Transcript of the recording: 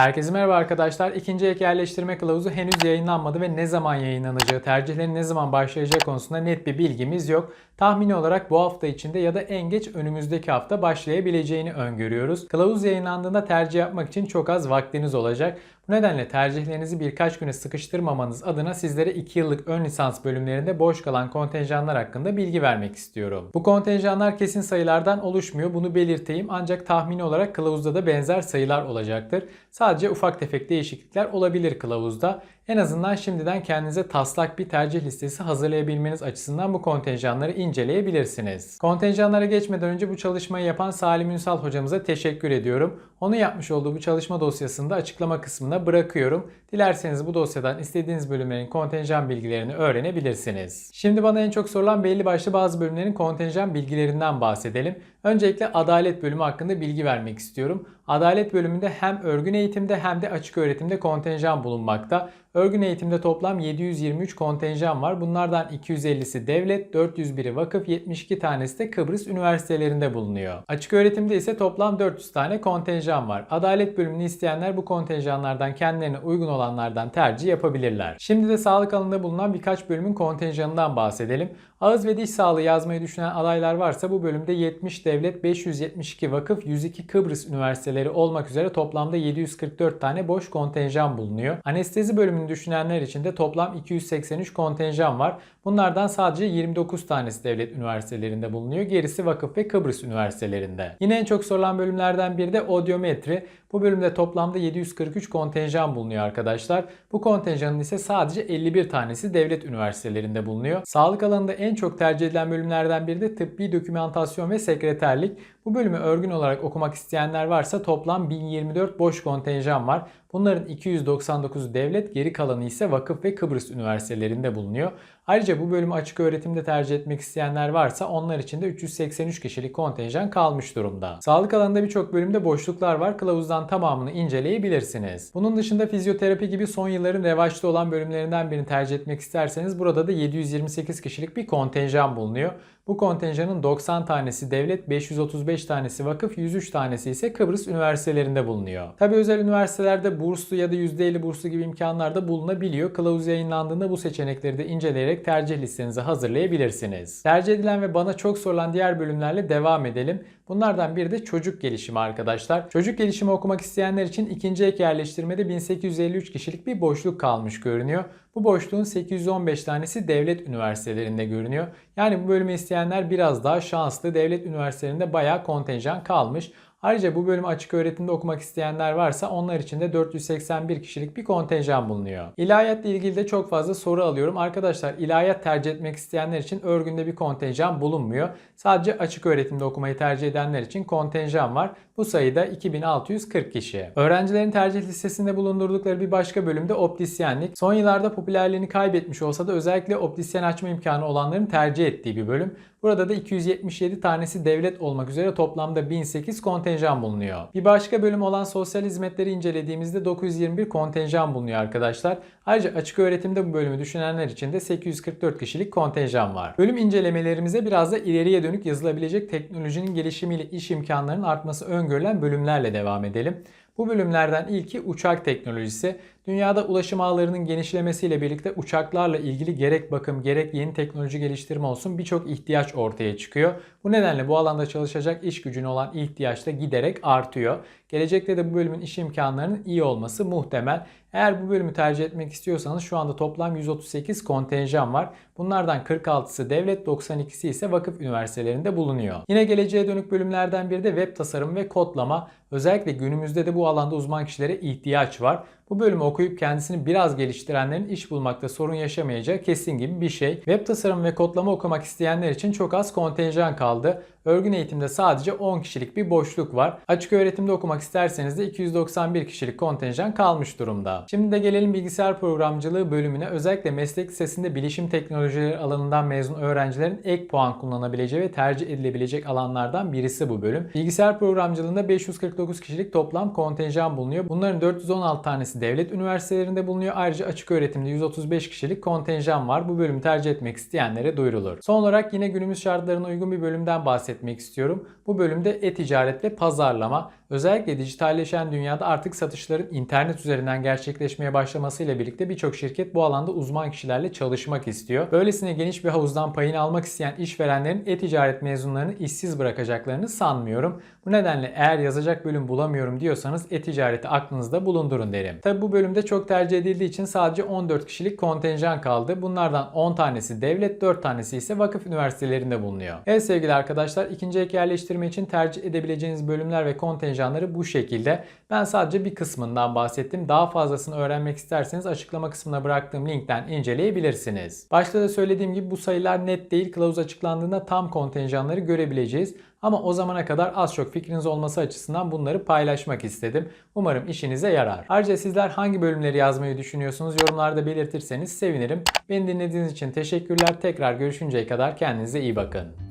Herkese merhaba arkadaşlar. İkinci ek yerleştirme kılavuzu henüz yayınlanmadı ve ne zaman yayınlanacağı, tercihlerin ne zaman başlayacağı konusunda net bir bilgimiz yok. Tahmini olarak bu hafta içinde ya da en geç önümüzdeki hafta başlayabileceğini öngörüyoruz. Kılavuz yayınlandığında tercih yapmak için çok az vaktiniz olacak. Nedenle tercihlerinizi birkaç güne sıkıştırmamanız adına sizlere 2 yıllık ön lisans bölümlerinde boş kalan kontenjanlar hakkında bilgi vermek istiyorum. Bu kontenjanlar kesin sayılardan oluşmuyor. Bunu belirteyim ancak tahmini olarak kılavuzda da benzer sayılar olacaktır. Sadece ufak tefek değişiklikler olabilir kılavuzda. En azından şimdiden kendinize taslak bir tercih listesi hazırlayabilmeniz açısından bu kontenjanları inceleyebilirsiniz. Kontenjanlara geçmeden önce bu çalışmayı yapan Salim Ünsal hocamıza teşekkür ediyorum. Onun yapmış olduğu bu çalışma dosyasını da açıklama kısmına bırakıyorum. Dilerseniz bu dosyadan istediğiniz bölümlerin kontenjan bilgilerini öğrenebilirsiniz. Şimdi bana en çok sorulan belli başlı bazı bölümlerin kontenjan bilgilerinden bahsedelim. Öncelikle adalet bölümü hakkında bilgi vermek istiyorum. Adalet bölümünde hem örgün eğitimde hem de açık öğretimde kontenjan bulunmakta. Örgün eğitimde toplam 723 kontenjan var. Bunlardan 250'si devlet, 401'i vakıf, 72 tanesi de Kıbrıs üniversitelerinde bulunuyor. Açık öğretimde ise toplam 400 tane kontenjan var. Adalet bölümünü isteyenler bu kontenjanlardan kendilerine uygun olanlardan tercih yapabilirler. Şimdi de sağlık alanında bulunan birkaç bölümün kontenjanından bahsedelim. Ağız ve diş sağlığı yazmayı düşünen adaylar varsa bu bölümde 70 devlet, 572 vakıf, 102 Kıbrıs üniversiteleri olmak üzere toplamda 744 tane boş kontenjan bulunuyor. Anestezi bölümünü düşünenler için de toplam 283 kontenjan var. Bunlardan sadece 29 tanesi devlet üniversitelerinde bulunuyor. Gerisi vakıf ve Kıbrıs üniversitelerinde. Yine en çok sorulan bölümlerden biri de odyometri. Bu bölümde toplamda 743 kontenjan bulunuyor arkadaşlar. Bu kontenjanın ise sadece 51 tanesi devlet üniversitelerinde bulunuyor. Sağlık alanında en çok tercih edilen bölümlerden biri de tıbbi dokümantasyon ve sekreterlik. Bu bölümü örgün olarak okumak isteyenler varsa toplam 1024 boş kontenjan var. Bunların 299 devlet, geri kalanı ise vakıf ve Kıbrıs üniversitelerinde bulunuyor. Ayrıca bu bölümü açık öğretimde tercih etmek isteyenler varsa onlar için de 383 kişilik kontenjan kalmış durumda. Sağlık alanında birçok bölümde boşluklar var. Kılavuzdan tamamını inceleyebilirsiniz. Bunun dışında fizyoterapi gibi son yılların revaçta olan bölümlerinden birini tercih etmek isterseniz burada da 728 kişilik bir kontenjan bulunuyor. Bu kontenjanın 90 tanesi devlet, 535 tanesi vakıf, 103 tanesi ise Kıbrıs üniversitelerinde bulunuyor. Tabi özel üniversitelerde burslu ya da %50 burslu gibi imkanlar da bulunabiliyor. Kılavuz yayınlandığında bu seçenekleri de inceleyerek tercih listenizi hazırlayabilirsiniz. Tercih edilen ve bana çok sorulan diğer bölümlerle devam edelim. Bunlardan biri de çocuk gelişimi arkadaşlar. Çocuk gelişimi okumak isteyenler için ikinci ek yerleştirmede 1853 kişilik bir boşluk kalmış görünüyor. Bu boşluğun 815 tanesi devlet üniversitelerinde görünüyor. Yani bu bölümü isteyenler biraz daha şanslı. Devlet üniversitelerinde bayağı kontenjan kalmış. Ayrıca bu bölümü açık öğretimde okumak isteyenler varsa onlar için de 481 kişilik bir kontenjan bulunuyor. İlahiyatla ilgili de çok fazla soru alıyorum. Arkadaşlar ilahiyat tercih etmek isteyenler için örgünde bir kontenjan bulunmuyor. Sadece açık öğretimde okumayı tercih edenler için kontenjan var. Bu sayıda 2640 kişi. Öğrencilerin tercih listesinde bulundurdukları bir başka bölümde optisyenlik. Son yıllarda popülerliğini kaybetmiş olsa da özellikle optisyen açma imkanı olanların tercih ettiği bir bölüm. Burada da 277 tanesi devlet olmak üzere toplamda 1008 kontenjan bulunuyor. Bir başka bölüm olan sosyal hizmetleri incelediğimizde 921 kontenjan bulunuyor arkadaşlar. Ayrıca açık öğretimde bu bölümü düşünenler için de 844 kişilik kontenjan var. Bölüm incelemelerimize biraz da ileriye dönük yazılabilecek teknolojinin gelişimiyle iş imkanlarının artması öngörülen bölümlerle devam edelim. Bu bölümlerden ilki uçak teknolojisi. Dünyada ulaşım ağlarının genişlemesiyle birlikte uçaklarla ilgili gerek bakım gerek yeni teknoloji geliştirme olsun birçok ihtiyaç ortaya çıkıyor. Bu nedenle bu alanda çalışacak iş gücüne olan ihtiyaç da giderek artıyor. Gelecekte de bu bölümün iş imkanlarının iyi olması muhtemel. Eğer bu bölümü tercih etmek istiyorsanız şu anda toplam 138 kontenjan var. Bunlardan 46'sı devlet, 92'si ise vakıf üniversitelerinde bulunuyor. Yine geleceğe dönük bölümlerden biri de web tasarım ve kodlama. Özellikle günümüzde de bu alanda uzman kişilere ihtiyaç var. Bu bölümü okuyup kendisini biraz geliştirenlerin iş bulmakta sorun yaşamayacağı kesin gibi bir şey. Web tasarım ve kodlama okumak isteyenler için çok az kontenjan kaldı. Örgün eğitimde sadece 10 kişilik bir boşluk var. Açık öğretimde okumak isterseniz de 291 kişilik kontenjan kalmış durumda. Şimdi de gelelim bilgisayar programcılığı bölümüne. Özellikle meslek lisesinde bilişim teknolojileri alanından mezun öğrencilerin ek puan kullanabileceği ve tercih edilebilecek alanlardan birisi bu bölüm. Bilgisayar programcılığında 549 kişilik toplam kontenjan bulunuyor. Bunların 416 tanesi devlet üniversitelerinde bulunuyor. Ayrıca açık öğretimde 135 kişilik kontenjan var. Bu bölümü tercih etmek isteyenlere duyurulur. Son olarak yine günümüz şartlarına uygun bir bölümden bahsetmek istiyorum. Bu bölümde e-ticaret ve pazarlama. Özellikle dijitalleşen dünyada artık satışların internet üzerinden gerçekleşmeye başlamasıyla birlikte birçok şirket bu alanda uzman kişilerle çalışmak istiyor. Böylesine geniş bir havuzdan payını almak isteyen işverenlerin e-ticaret mezunlarını işsiz bırakacaklarını sanmıyorum. Bu nedenle eğer yazacak bölüm bulamıyorum diyorsanız e-ticareti aklınızda bulundurun derim. Tabi bu bölümde çok tercih edildiği için sadece 14 kişilik kontenjan kaldı. Bunlardan 10 tanesi devlet, 4 tanesi ise vakıf üniversitelerinde bulunuyor. Evet sevgili arkadaşlar ikinci ek yerleştirme için tercih edebileceğiniz bölümler ve kontenjanları bu şekilde. Ben sadece bir kısmından bahsettim. Daha fazlasını öğrenmek isterseniz açıklama kısmına bıraktığım linkten inceleyebilirsiniz. Başta da söylediğim gibi bu sayılar net değil. Kılavuz açıklandığında tam kontenjanları görebileceğiz. Ama o zamana kadar az çok fikriniz olması açısından bunları paylaşmak istedim. Umarım işinize yarar. Ayrıca sizler hangi bölümleri yazmayı düşünüyorsunuz yorumlarda belirtirseniz sevinirim. Beni dinlediğiniz için teşekkürler. Tekrar görüşünceye kadar kendinize iyi bakın.